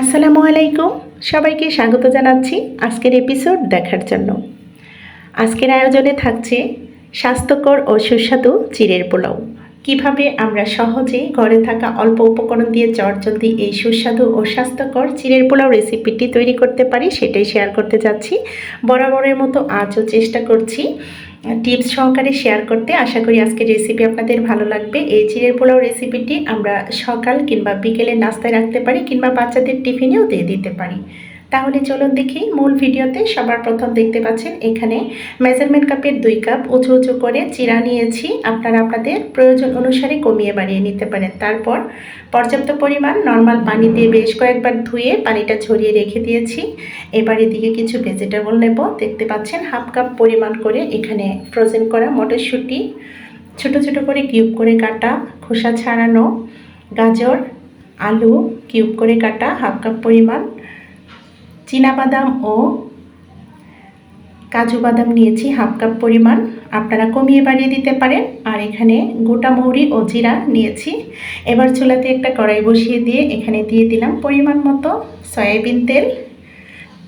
আসসালামু আলাইকুম। সবাইকে স্বাগত জানাচ্ছি আজকের এপিসোড দেখার জন্য। আজকের আয়োজনে থাকছে স্বাস্থ্যকর ও সুস্বাদু চিরের পোলাও। কীভাবে আমরা সহজে ঘরে থাকা অল্প উপকরণ দিয়ে চটজলদি এই সুস্বাদু ও স্বাস্থ্যকর চিড়ের পোলাও রেসিপিটি তৈরি করতে পারি সেটাই শেয়ার করতে যাচ্ছি। বরাবরের মতো আজও চেষ্টা করছি টিপস সহকারে শেয়ার করতে। আশা করি আজকের রেসিপি আপনাদের ভালো লাগবে। এই চিড়ের পোলাও রেসিপিটি আমরা সকাল কিংবা বিকেলে নাস্তায় রাখতে পারি কিংবা বাচ্চাদের টিফিনেও দিয়ে দিতে পারি। তাহলে চলুন দেখি মূল ভিডিওতে সবার প্রথম দেখতে পাচ্ছেন এখানে মেজারমেন্ট কাপের দুই কাপ উঁচু উঁচু করে চিরা নিয়েছি। আপনারা আপনাদের প্রয়োজন অনুসারে কমিয়ে বাড়িয়ে নিতে পারেন। তারপর পর্যাপ্ত পরিমাণ নর্মাল পানি দিয়ে বেশ কয়েকবার ধুয়ে পানিটা ঝরিয়ে রেখে দিয়েছি। এবার এদিকে কিছু ভেজিটেবল নেব। দেখতে পাচ্ছেন হাফ কাপ পরিমাণ করে এখানে ফ্রোজেন করা মটরশুঁটি, ছোট ছোট করে কিউব করে কাটা, খোসা ছাড়ানো গাজর, আলু কিউব করে কাটা, হাফ কাপ পরিমাণ বাদাম ও কাজু বাদাম নিয়েছি হাফ কাপ পরিমাণ। আপনারা কমিয়ে বাড়িয়ে দিতে পারেন। আর এখানে গোটা মৌরি ও জিরা নিয়েছি। এবার চুলাতে একটা কড়াই বসিয়ে দিয়ে এখানে দিয়ে দিলাম পরিমাণ মতো সয়াবিন তেল।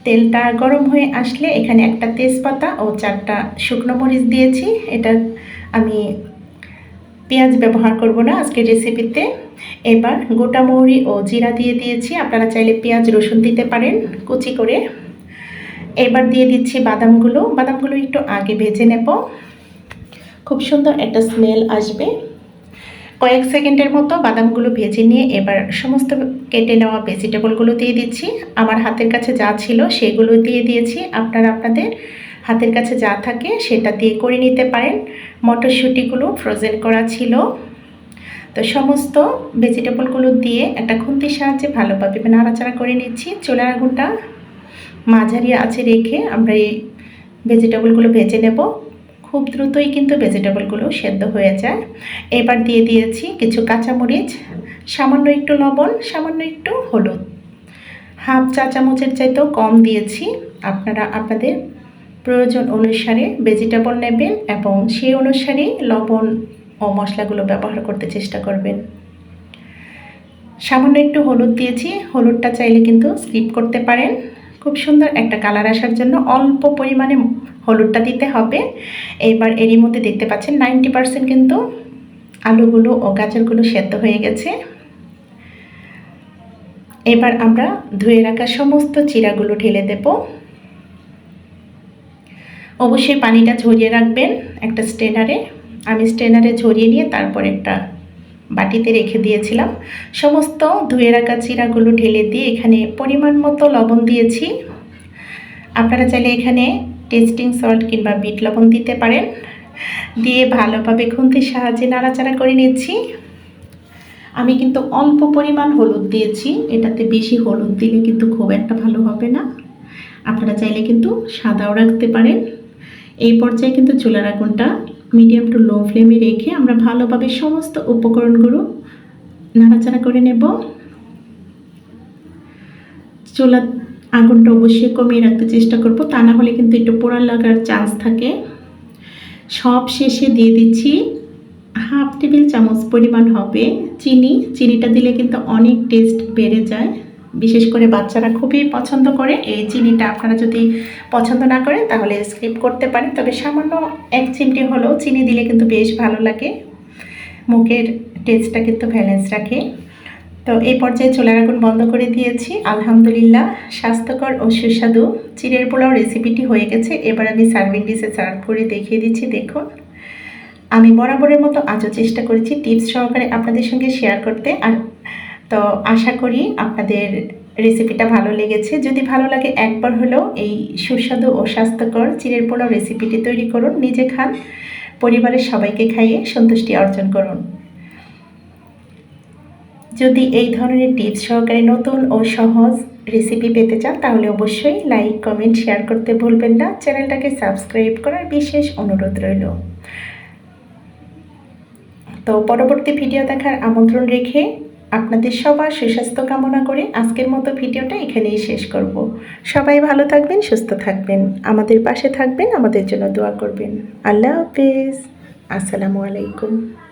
তেলটা গরম হয়ে আসলে এখানে একটা তেজপাতা ও চারটা শুকনো মরিচ দিয়েছি। এটা আমি পেঁয়াজ ব্যবহার করব না আজকের রেসিপিতে এবার গোটা মৌরি ও জিরা দিয়ে দিয়েছি। আপনারা চাইলে পেঁয়াজ, রসুন দিতে পারেন কুচি করে। এবার দিয়ে দিচ্ছি বাদামগুলো। বাদামগুলো একটু আগে ভেজে নেব। খুব সুন্দর একটা স্মেল আসবে। কয়েক সেকেন্ডের মতো বাদামগুলো ভেজে নিয়ে এবার সমস্ত কেটে নেওয়া ভেজিটেবলগুলো দিয়ে দিচ্ছি। আমার হাতের কাছে যা ছিল সেগুলো দিয়ে দিয়েছি। আপনারা আপনাদের হাতের কাছে যা থাকে সেটা দিয়ে করে নিতে পারেন। মটরশুঁটিগুলো ফ্রোজেন করা ছিল। তো সমস্ত ভেজিটেবলগুলো দিয়ে একটা খুন্তির সাহায্যে ভালোভাবে নাড়াচাড়া করে নিচ্ছি। চুলার আগুনটা মাঝারি আছে রেখে আমরা এই ভেজিটেবলগুলো ভেজে নেব। খুব দ্রুতই কিন্তু ভেজিটেবলগুলো সেদ্ধ হয়ে যায়। এবার দিয়ে দিয়েছি কিছু কাঁচামরিচ, সামান্য একটু লবণ, সামান্য একটু হলুদ। হাফ চা চামচের চাইতেও কম দিয়েছি। আপনারা, আপনাদের প্রয়োজন অনুসারে ভেজিটেবল নেবেন এবং সেই অনুসারে লবণ ও মশলাগুলো ব্যবহার করতে চেষ্টা করবেন। সামান্য একটু হলুদ দিয়েছি, হলুদটা চাইলে কিন্তু স্কিপ করতে পারেন। খুব সুন্দর একটা কালার আসার জন্য অল্প পরিমাণে হলুদটা দিতে হবে। এবার এরই মধ্যে দেখতে পাচ্ছেন নাইনটি পারসেন্ট কিন্তু আলুগুলো ও গাজরগুলো সেদ্ধ হয়ে গেছে। এবার আমরা ধুয়ে রাখা সমস্ত চিরাগুলো ঢেলে দেবো। অবশ্যই পানিটা ঝরিয়ে রাখবেন একটা স্টেনারে আমি স্টেনারে ঝরিয়ে নিয়ে তারপর একটা বাটিতে রেখে দিয়েছিলাম। সমস্ত ধুয়ে রাখা চিরাগুলো ঢেলে দিয়ে এখানে পরিমাণ মতো লবণ দিয়েছি। আপনারা চাইলে এখানে টেস্টিং সল্ট কিংবা বিট লবণ দিতে পারেন। দিয়ে ভালোভাবে খুন্তির সাহায্যে নাড়াচাড়া করে নিচ্ছি। আমি কিন্তু অল্প পরিমাণ হলুদ দিয়েছি। এটাতে বেশি হলুদ দিলে কিন্তু খুব একটা ভালো হবে না। আপনারা চাইলে কিন্তু সাদাও রাখতে পারেন। এই পর্যায়ে কিন্তু চুলার আগুনটা মিডিয়াম টু লো ফ্লেমে রেখে আমরা ভালোভাবে সমস্ত উপকরণগুলো নাড়াচাড়া করে নেব। চুলা আগুনটা অবশ্যই কমিয়ে রাখতে চেষ্টা করব, তা না হলে কিন্তু একটু পোড়া লাগার চান্স থাকে। সব শেষে দিয়ে দিচ্ছি হাফ টেবিল চামচ পরিমাণ হবে চিনি। চিনিটা দিলে কিন্তু অনেক টেস্ট বেড়ে যায়। বিশেষ করে বাচ্চারা খুবই পছন্দ করে। এই চিনিটা আপনারা যদি পছন্দ না করেন, তাহলে স্কিপ করতে পারেন। তবে সামান্য এক চিমটি হলেও চিনি দিলে কিন্তু বেশ ভালো লাগে। মুখের টেস্টটা কিন্তু ব্যালেন্স রাখে। তো এই পর্যায়ে চুলার আগুন বন্ধ করে দিয়েছি। আলহামদুলিল্লাহ, স্বাস্থ্যকর ও সুস্বাদু। চিড়ের পোলাও রেসিপিটি হয়ে গেছে। এবার আমি সার্ভিং ডিশে সার্ভ করে দেখিয়ে দিচ্ছি। দেখুন, আমি বরাবরের মতো আজও চেষ্টা করেছি। টিপস সহকারে আপনাদের সঙ্গে শেয়ার করতে। আর তো আশা করি আপনাদের রেসিপিটা ভালো লেগেছে। যদি ভালো লাগে, একবার হলেও এই সুস্বাদু ও স্বাস্থ্যকর চিড়ের পোলাও রেসিপিটি তৈরি করুন, নিজে খান, পরিবারের সবাইকে খাইয়ে সন্তুষ্টি অর্জন করুন। যদি এই ধরনের টিপস সহকারে নতুন ও সহজ রেসিপি পেতে চান, তাহলে অবশ্যই লাইক কমেন্ট শেয়ার করতে ভুলবেন না। চ্যানেলটাকে সাবস্ক্রাইব করার বিশেষ অনুরোধ রইল। তো পরবর্তী ভিডিও দেখার আমন্ত্রণ রেখে আপনাদের সবার সুস্বাস্থ্য কামনা করে আজকের মতো ভিডিওটা এখানেই শেষ করব। সবাই ভালো থাকবেন, সুস্থ থাকবেন। আমাদের পাশে থাকবেন, আমাদের জন্য দোয়া করবেন। আল্লাহ হাফিজ। আসসালামু আলাইকুম।